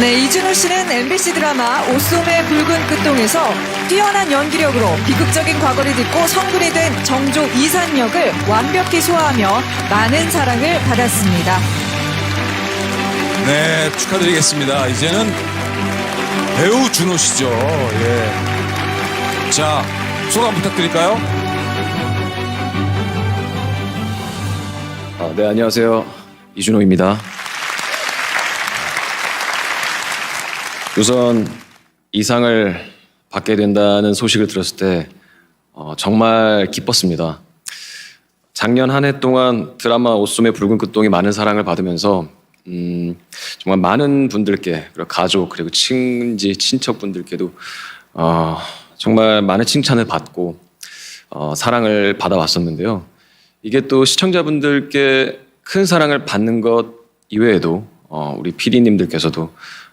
네, 이준호 씨는 MBC 드라마 오솜의 붉은 끝동에서 뛰어난 연기력으로 비극적인 과거를 딛고 성군이 된 정조 이산 역을 완벽히 소화하며 많은 사랑을 받았습니다. 네, 축하드리겠습니다. 이제는 배우 준호 씨죠. 예. 자, 소감 부탁드릴까요? 아, 네, 안녕하세요. 이준호입니다. 우선 이 상을 받게 된다는 소식을 들었을 때 어, 정말 기뻤습니다. 작년 한 해 동안 드라마 옷소매 붉은 끝동이 많은 사랑을 받으면서 음, 정말 많은 분들께 그리고 가족 그리고 친지 친척분들께도 어, 정말 많은 칭찬을 받고 어, 사랑을 받아왔었는데요. 이게 또 시청자분들께 큰 사랑을 받는 것 이외에도 어, 우리 PD님들께서도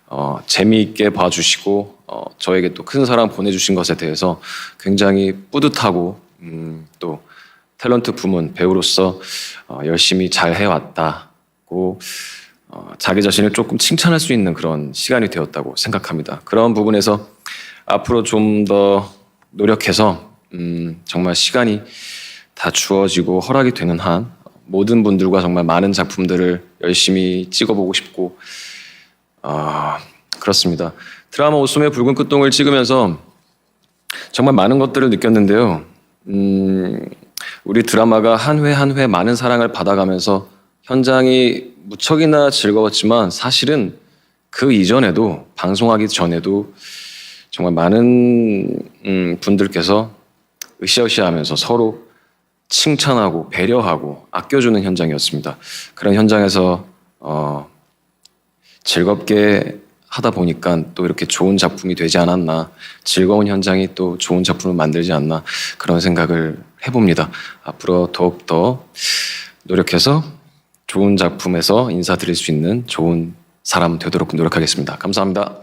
어, 재미있게 봐주시고 어, 저에게 또 큰 사랑 보내주신 것에 대해서 굉장히 뿌듯하고 음, 또 탤런트 부문 배우로서 어, 열심히 잘 해왔다고 어, 자기 자신을 조금 칭찬할 수 있는 그런 시간이 되었다고 생각합니다. 그런 부분에서 앞으로 좀 더 노력해서 음, 정말 시간이 다 주어지고 허락이 되는 한 모든 분들과 정말 많은 작품들을 열심히 찍어보고 싶고 아 그렇습니다. 드라마 오솜의 붉은 끝동을 찍으면서 정말 많은 것들을 느꼈는데요. 음, 우리 드라마가 한 회 한 회 많은 사랑을 받아가면서 현장이 무척이나 즐거웠지만 사실은 그 이전에도 방송하기 전에도 정말 많은 음, 분들께서 으쌰으쌰하면서 서로 칭찬하고 배려하고 아껴주는 현장이었습니다. 그런 현장에서 어, 즐겁게 하다 보니까 또 이렇게 좋은 작품이 되지 않았나 즐거운 현장이 또 좋은 작품을 만들지 않나 그런 생각을 해봅니다. 앞으로 더욱 더 노력해서 좋은 작품에서 인사드릴 수 있는 좋은 사람 되도록 노력하겠습니다. 감사합니다.